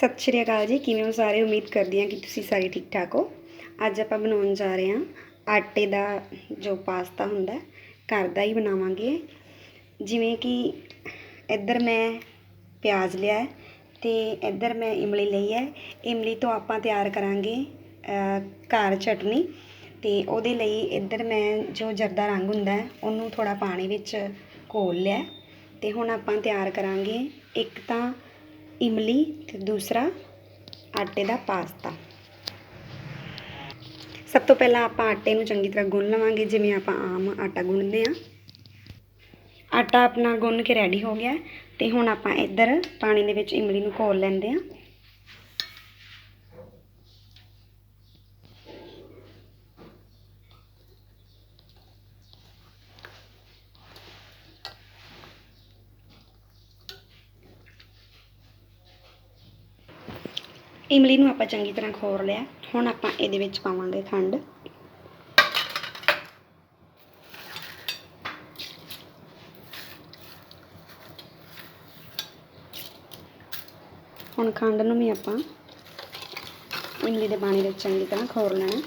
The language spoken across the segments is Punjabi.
ਸਤਿ ਸ਼੍ਰੀ ਅਕਾਲ ਜੀ, ਕਿਵੇਂ ਹੋ ਸਾਰੇ? ਉਮੀਦ ਕਰਦੀ ਹਾਂ ਕਿ ਤੁਸੀਂ ਸਾਰੇ ਠੀਕ ਠਾਕ ਹੋ। ਅੱਜ ਆਪਾਂ ਬਣਾਉਣ ਜਾ ਰਹੇ ਹਾਂ ਆਟੇ ਦਾ ਜੋ ਪਾਸਤਾ ਹੁੰਦਾ ਘਰ ਦਾ ਹੀ ਬਣਾਵਾਂਗੇ। ਜਿਵੇਂ ਕਿ ਇੱਧਰ ਮੈਂ ਪਿਆਜ਼ ਲਿਆ ਹੈ ਤੇ ਇੱਧਰ ਮੈਂ ਇਮਲੀ ਲਈ ਹੈ। ਇਮਲੀ ਤੋਂ ਆਪਾਂ ਤਿਆਰ ਕਰਾਂਗੇ ਘਰ ਚਟਨੀ ਤੇ ਉਹਦੇ ਲਈ ਇੱਧਰ ਮੈਂ ਜੋ ਜਰਦਾ ਰੰਗ ਹੁੰਦਾ ਉਹਨੂੰ ਥੋੜਾ ਪਾਣੀ ਵਿੱਚ ਘੋਲ ਲਿਆ ਹੈ ਤੇ ਹੁਣ ਆਪਾਂ ਤਿਆਰ ਕਰਾਂਗੇ ਇੱਕ ਤਾਂ ਇਮਲੀ ਅਤੇ ਦੂਸਰਾ ਆਟੇ ਦਾ ਪਾਸਤਾ। ਸਭ ਤੋਂ ਪਹਿਲਾਂ ਆਪਾਂ ਆਟੇ ਨੂੰ ਚੰਗੀ ਤਰ੍ਹਾਂ ਗੁੰਨ ਲਵਾਂਗੇ, ਜਿਵੇਂ ਆਪਾਂ ਆਮ ਆਟਾ ਗੁੰਨਦੇ ਆ ਆਟਾ ਆਪਣਾ ਗੁੰਨ ਕੇ ਰੈਡੀ ਹੋ ਗਿਆ ਤੇ ਹੁਣ ਆਪਾਂ ਇੱਧਰ ਪਾਣੀ ਦੇ ਵਿੱਚ ਇਮਲੀ ਨੂੰ ਘੋਲ ਲੈਂਦੇ ਆ ਇਮਲੀ ਨੂੰ ਆਪਾਂ ਚੰਗੀ ਤਰ੍ਹਾਂ ਖੋਰ ਲਿਆ। ਹੁਣ ਆਪਾਂ ਇਹਦੇ ਵਿੱਚ ਪਾਵਾਂਗੇ ਖੰਡ। ਹੁਣ ਖੰਡ ਨੂੰ ਵੀ ਆਪਾਂ ਇਮਲੀ ਦੇ ਪਾਣੀ ਵਿੱਚ ਚੰਗੀ ਤਰ੍ਹਾਂ ਖੋਰ ਲੈਣਾ।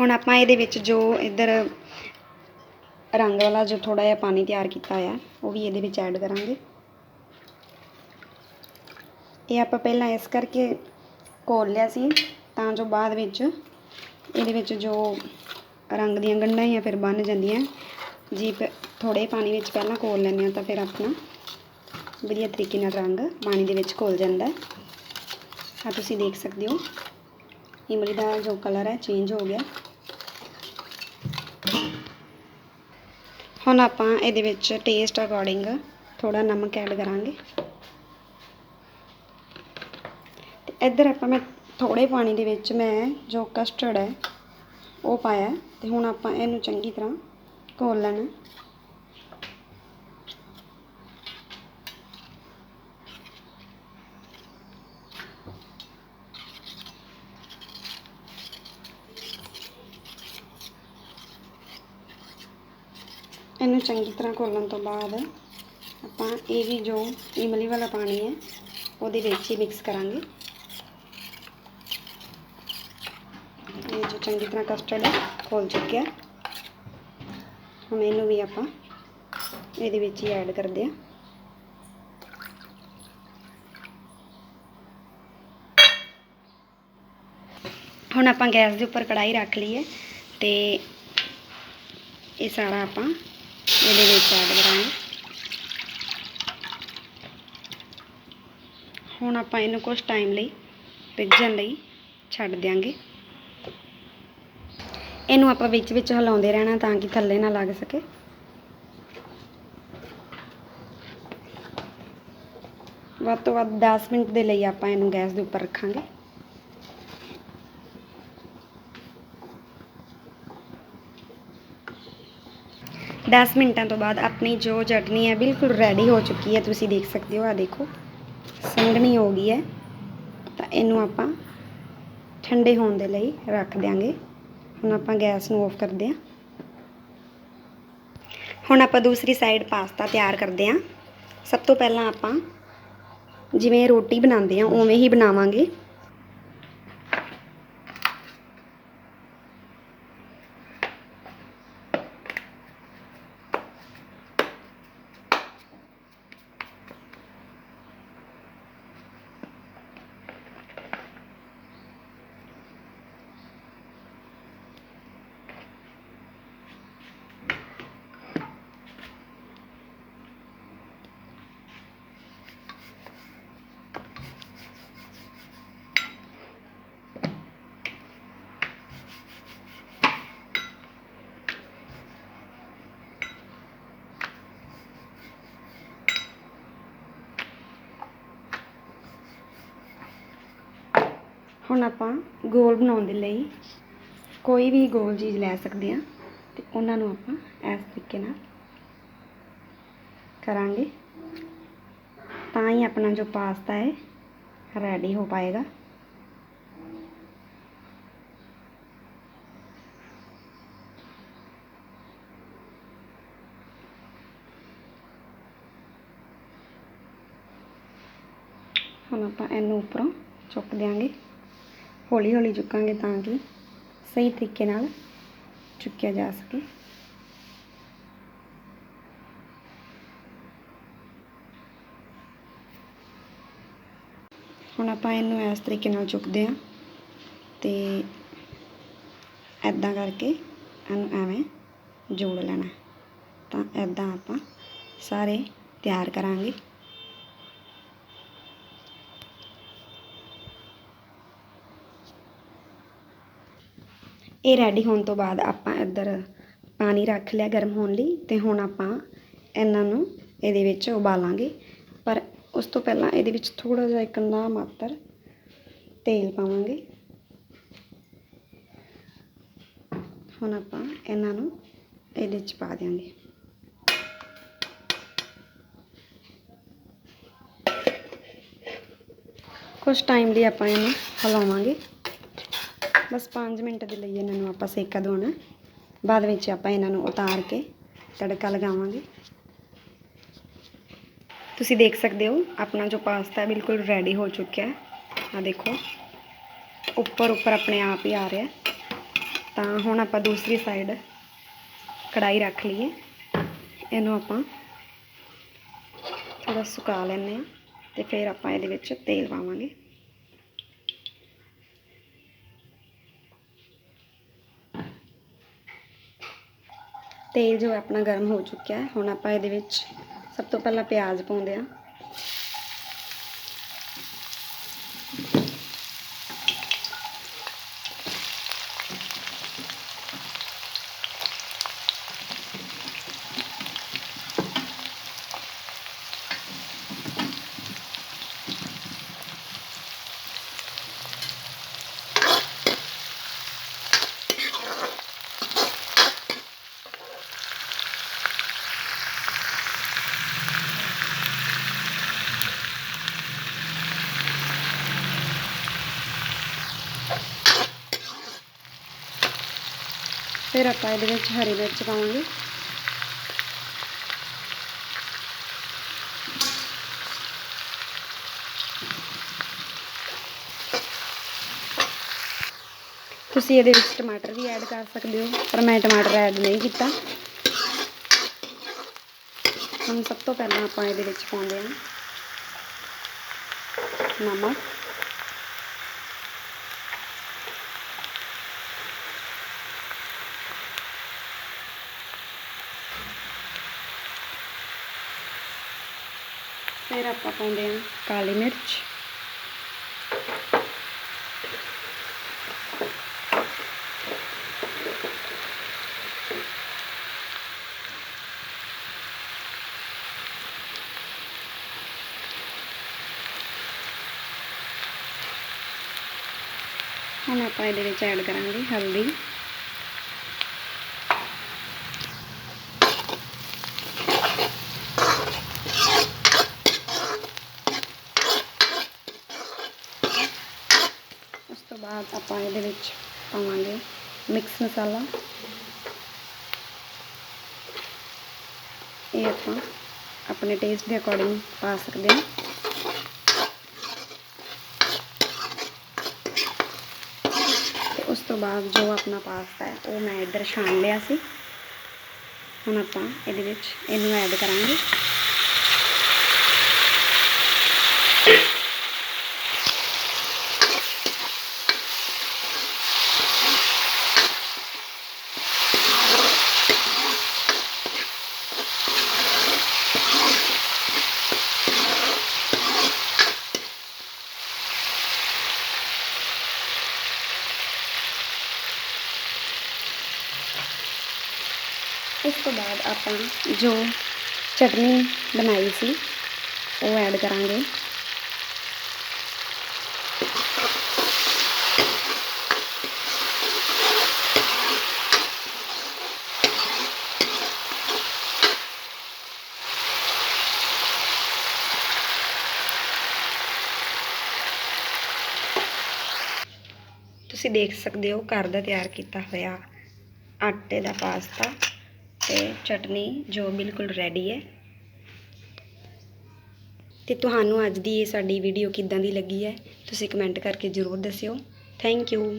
ਹੁਣ ਆਪਾਂ ਇਹਦੇ ਵਿੱਚ ਜੋ ਇੱਧਰ ਰੰਗ ਵਾਲਾ ਜੋ ਥੋੜਾ ਜਿਹਾ ਪਾਣੀ ਤਿਆਰ ਕੀਤਾ ਹੋਇਆ, ਉਹ ਵੀ ਇਹਦੇ ਵਿੱਚ ਐਡ ਕਰਾਂਗੇ। ਇਹ ਆਪਾਂ ਪਹਿਲਾਂ ਇਸ ਕਰਕੇ ਘੋਲ ਲਿਆ ਸੀ, ਤਾਂ ਜੋ ਬਾਅਦ ਵਿੱਚ ਇਹਦੇ ਵਿੱਚ ਜੋ ਰੰਗ ਦੀਆਂ ਗੰਢਾਂ ਹੀ ਫਿਰ ਬਣ ਜਾਂਦੀਆਂ, ਜੀ ਥੋੜੇ ਪਾਣੀ ਵਿੱਚ ਪਹਿਲਾਂ ਘੋਲ ਲੈਂਦੇ ਹਾਂ ਤਾਂ ਫਿਰ ਆਪਣਾ ਵਧੀਆ ਤਰੀਕੇ ਨਾਲ ਰੰਗ ਪਾਣੀ ਦੇ ਵਿੱਚ ਘੁਲ ਜਾਂਦਾ ਹੈ। ਆ ਤੁਸੀਂ ਦੇਖ ਸਕਦੇ ਹੋ, ਇਮਲੀ ਦਾ ਜੋ ਕਲਰ ਹੈ ਚੇਂਜ ਹੋ ਗਿਆ। ਹੁਣ ਆਪਾਂ ਇਹਦੇ ਵਿੱਚ ਟੇਸਟ ਅਕੋਰਡਿੰਗ ਥੋੜਾ ਨਮਕ ਐਡ ਕਰਾਂਗੇ। ਤੇ ਇੱਧਰ ਆਪਾਂ ਮੈਂ ਥੋੜੇ ਪਾਣੀ ਦੇ ਵਿੱਚ ਮੈਂ ਜੋ ਕਸਟਰਡ ਹੈ, ਉਹ ਪਾਇਆ ਤੇ ਹੁਣ ਆਪਾਂ ਇਹਨੂੰ ਚੰਗੀ ਤਰ੍ਹਾਂ ਘੋਲ ਲੈਣਾ ਚੰਗੀ ਤਰ੍ਹਾਂ ਘੋਲਣ ਤੋਂ ਬਾਅਦ ਆਪਾਂ ਇਹ ਵੀ ਜੋ ਇਮਲੀ ਵਾਲਾ ਪਾਣੀ ਹੈ, ਉਹਦੇ ਵਿੱਚ ਹੀ ਮਿਕਸ ਕਰਾਂਗੇ। ਇਹ ਜੋ ਚੰਗੀ ਤਰ੍ਹਾਂ ਕਸਟਰਡ ਹੈ, ਘੋਲ ਚੁੱਕਿਆ। ਹੁਣ ਇਹਨੂੰ ਵੀ ਆਪਾਂ ਇਹਦੇ ਵਿੱਚ ਹੀ ਐਡ ਕਰਦੇ ਹਾਂ। ਹੁਣ ਆਪਾਂ ਗੈਸ ਦੇ ਉੱਪਰ ਕੜਾਈ ਰੱਖ ਲਈਏ ਹੈ ਤੇ ਇਹ ਸਾਰਾ ਆਪਾਂ ਇਹਦੇ ਵਿੱਚ ਐਡ ਕਰਾਂਗੇ। ਹੁਣ ਆਪਾਂ ਇਹਨੂੰ ਕੁਝ ਟਾਈਮ ਲਈ ਰਿੱਝਣ ਲਈ ਛੱਡ ਦਿਆਂਗੇ। ਇਹਨੂੰ ਆਪਾਂ ਵਿੱਚ ਵਿੱਚ ਹਿਲਾਉਂਦੇ ਰਹਿਣਾ ਤਾਂ ਕਿ ਥੱਲੇ ਨਾ ਲੱਗ ਸਕੇ। ਵੱਧ ਤੋਂ ਵੱਧ 10 ਮਿੰਟ ਦੇ ਲਈ ਆਪਾਂ ਇਹਨੂੰ ਗੈਸ ਦੇ ਉੱਪਰ ਰੱਖਾਂਗੇ। ਦਸ ਮਿੰਟਾਂ ਤੋਂ ਬਾਅਦ ਆਪਣੀ ਜੋ ਚਟਨੀ ਹੈ ਬਿਲਕੁਲ ਰੈਡੀ ਹੋ ਚੁੱਕੀ ਹੈ। ਤੁਸੀਂ ਦੇਖ ਸਕਦੇ ਹੋ ਆ ਦੇਖੋ, ਸੰਘਣੀ ਹੋ ਗਈ ਹੈ। ਤਾਂ ਇਹਨੂੰ ਆਪਾਂ ਠੰਡੇ ਹੋਣ ਦੇ ਲਈ ਰੱਖ ਦਿਆਂਗੇ। ਹੁਣ ਆਪਾਂ ਗੈਸ ਨੂੰ ਆਫ ਕਰਦੇ ਹਾਂ। ਹੁਣ ਆਪਾਂ ਦੂਸਰੀ ਸਾਈਡ ਪਾਸਤਾ ਤਿਆਰ ਕਰਦੇ ਹਾਂ। ਸਭ ਤੋਂ ਪਹਿਲਾਂ ਆਪਾਂ ਜਿਵੇਂ ਰੋਟੀ ਬਣਾਉਂਦੇ ਆ ਉਵੇਂ ਹੀ ਬਣਾਵਾਂਗੇ। ਹੁਣ ਆਪਾਂ ਗੋਲ ਬਣਾਉਣ ਦੇ ਲਈ ਕੋਈ ਵੀ ਗੋਲ ਚੀਜ਼ ਲੈ ਸਕਦੇ ਆ ਤੇ ਉਹਨਾਂ ਨੂੰ ਆਪਾਂ ਇਸ ਤਰੀਕੇ ਨਾਲ ਕਰਾਂਗੇ। ਤਾਂ ਹੀ ਆਪਣਾ ਜੋ ਪਾਸਤਾ ਹੈ ਰੈਡੀ ਹੋ ਪਾਏਗਾ। ਹੁਣ ਆਪਾਂ ਇਹਨੂੰ ਉੱਪਰੋਂ ਚੁੱਕ ਦਿਆਂਗੇ। ਹੌਲੀ ਹੌਲੀ ਚੁੱਕਾਂਗੇ ਤਾਂ ਕਿ ਸਹੀ ਤਰੀਕੇ ਨਾਲ ਚੁੱਕਿਆ ਜਾ ਸਕੇ। ਹੁਣ ਆਪਾਂ ਇਹਨੂੰ ਇਸ ਤਰੀਕੇ ਨਾਲ ਚੁੱਕਦੇ ਹਾਂ ਤੇ ਐਦਾਂ ਕਰਕੇ ਇਹਨੂੰ ਐਵੇਂ ਜੋੜ ਲੈਣਾ। ਤਾਂ ਐਦਾਂ ਆਪਾਂ ਸਾਰੇ ਤਿਆਰ ਕਰਾਂਗੇ। ਇਹ ਰੈਡੀ ਹੋਣ ਤੋਂ ਬਾਅਦ ਆਪਾਂ ਇੱਧਰ ਪਾਣੀ ਰੱਖ ਲਿਆ ਗਰਮ ਹੋਣ ਲਈ ਅਤੇ ਹੁਣ ਆਪਾਂ ਇਹਨਾਂ ਨੂੰ ਇਹਦੇ ਵਿੱਚ ਉਬਾਲਾਂਗੇ। ਪਰ ਉਸ ਤੋਂ ਪਹਿਲਾਂ ਇਹਦੇ ਵਿੱਚ ਥੋੜ੍ਹਾ ਜਿਹਾ ਇੱਕ ਨਾ ਮਾਤਰ ਤੇਲ ਪਾਵਾਂਗੇ। ਹੁਣ ਆਪਾਂ ਇਹਨਾਂ ਨੂੰ ਇਹਦੇ 'ਚ ਪਾ ਦਿਆਂਗੇ। ਕੁਝ ਟਾਈਮ ਲਈ ਆਪਾਂ ਇਹਨੂੰ ਹਲਾਵਾਂਗੇ। ਬਸ 5 ਮਿੰਟ ਦੇ ਲਈ ਇਹਨਾਂ ਨੂੰ ਆਪਾਂ ਸੇਕਾ ਦਵਾਉਣਾ ਬਾਅਦ ਵਿੱਚ ਆਪਾਂ ਇਹਨਾਂ ਨੂੰ ਉਤਾਰ ਕੇ ਤੜਕਾ ਲਗਾਵਾਂਗੇ। ਤੁਸੀਂ ਦੇਖ ਸਕਦੇ ਹੋ, ਆਪਣਾ ਜੋ ਪਾਸਤਾ ਬਿਲਕੁਲ ਰੈਡੀ ਹੋ ਚੁੱਕਿਆ ਹੈ। ਆ ਦੇਖੋ, ਉੱਪਰ ਉੱਪਰ ਆਪਣੇ ਆਪ ਹੀ ਆ ਰਿਹਾ ਤਾਂ ਹੁਣ ਆਪਾਂ ਦੂਸਰੀ ਸਾਈਡ ਕੜਾਈ ਰੱਖ ਲਈਏ। ਇਹਨੂੰ ਆਪਾਂ ਥੋੜਾ ਸੁਕਾ ਲੈਂਦੇ ਆ ਤੇ ਫਿਰ ਆਪਾਂ ਇਹਦੇ ਵਿੱਚ ਤੇਲ ਪਾਵਾਂਗੇ। ਤੇਲ ਜੋ ਹੈ ਆਪਣਾ ਗਰਮ ਹੋ ਚੁੱਕਿਆ ਹੁਣ ਆਪਾਂ ਇਹਦੇ ਵਿੱਚ ਸਭ ਤੋਂ ਪਹਿਲਾਂ ਪਿਆਜ਼ ਪਾਉਂਦੇ ਆ ਫਿਰ ਆਪਾਂ ਇਹਦੇ ਵਿੱਚ ਹਰੀ ਮਿਰਚ ਪਾਵਾਂਗੇ ਤੁਸੀਂ ਇਹਦੇ ਵਿੱਚ ਟਮਾਟਰ ਵੀ ਐਡ ਕਰ ਸਕਦੇ ਹੋ, ਪਰ ਮੈਂ ਟਮਾਟਰ ਐਡ ਨਹੀਂ ਕੀਤਾ। ਹੁਣ ਸਭ ਤੋਂ ਪਹਿਲਾਂ ਆਪਾਂ ਇਹਦੇ ਵਿੱਚ ਪਾਉਂਦੇ ਹਾਂ ਨਮਕ। ਫਿਰ ਆਪਾਂ ਪਾਉਂਦੇ ਹਾਂ ਕਾਲੀ ਮਿਰਚ ਹੁਣ ਆਪਾਂ ਇਹਦੇ ਵਿੱਚ ਐਡ ਕਰਾਂਗੇ ਹਲਦੀ ਉਸ ਤੋਂ ਬਾਅਦ ਆਪਾਂ ਇਹਦੇ ਵਿੱਚ ਪਾਵਾਂਗੇ ਮਿਕਸ ਮਸਾਲਾ। ਇਹ ਆਪਾਂ ਆਪਣੇ ਟੇਸਟ ਦੇ ਅਕੋਰਡਿੰਗ ਪਾ ਸਕਦੇ ਹਾਂ। ਉਸ ਤੋਂ ਬਾਅਦ ਜੋ ਆਪਣਾ ਪਾਸਤਾ ਹੈ, ਉਹ ਮੈਂ ਇੱਧਰ ਛਾਣ ਲਿਆ ਸੀ। ਹੁਣ ਆਪਾਂ ਇਹਦੇ ਵਿੱਚ ਇਹਨੂੰ ਐਡ ਕਰਾਂਗੇ। ਇਸ ਤੋਂ ਬਾਅਦ ਆਪਾਂ ਜੋ ਚਟਨੀ ਬਣਾਈ ਸੀ, ਉਹ ਐਡ ਕਰਾਂਗੇ। ਤੁਸੀਂ ਦੇਖ ਸਕਦੇ ਹੋ ਘਰ ਦਾ ਤਿਆਰ ਕੀਤਾ ਹੋਇਆ ਆਟੇ ਦਾ ਪਾਸਤਾ। ਤੇ ਚਟਨੀ ਜੋ ਬਿਲਕੁਲ ਰੈਡੀ ਹੈ। ਤੇ ਤੁਹਾਨੂੰ ਅੱਜ ਦੀ ਇਹ ਸਾਡੀ ਵੀਡੀਓ ਕਿੱਦਾਂ ਦੀ ਲੱਗੀ ਹੈ, ਤੁਸੀਂ ਕਮੈਂਟ ਕਰਕੇ ਜ਼ਰੂਰ ਦੱਸਿਓ। Thank you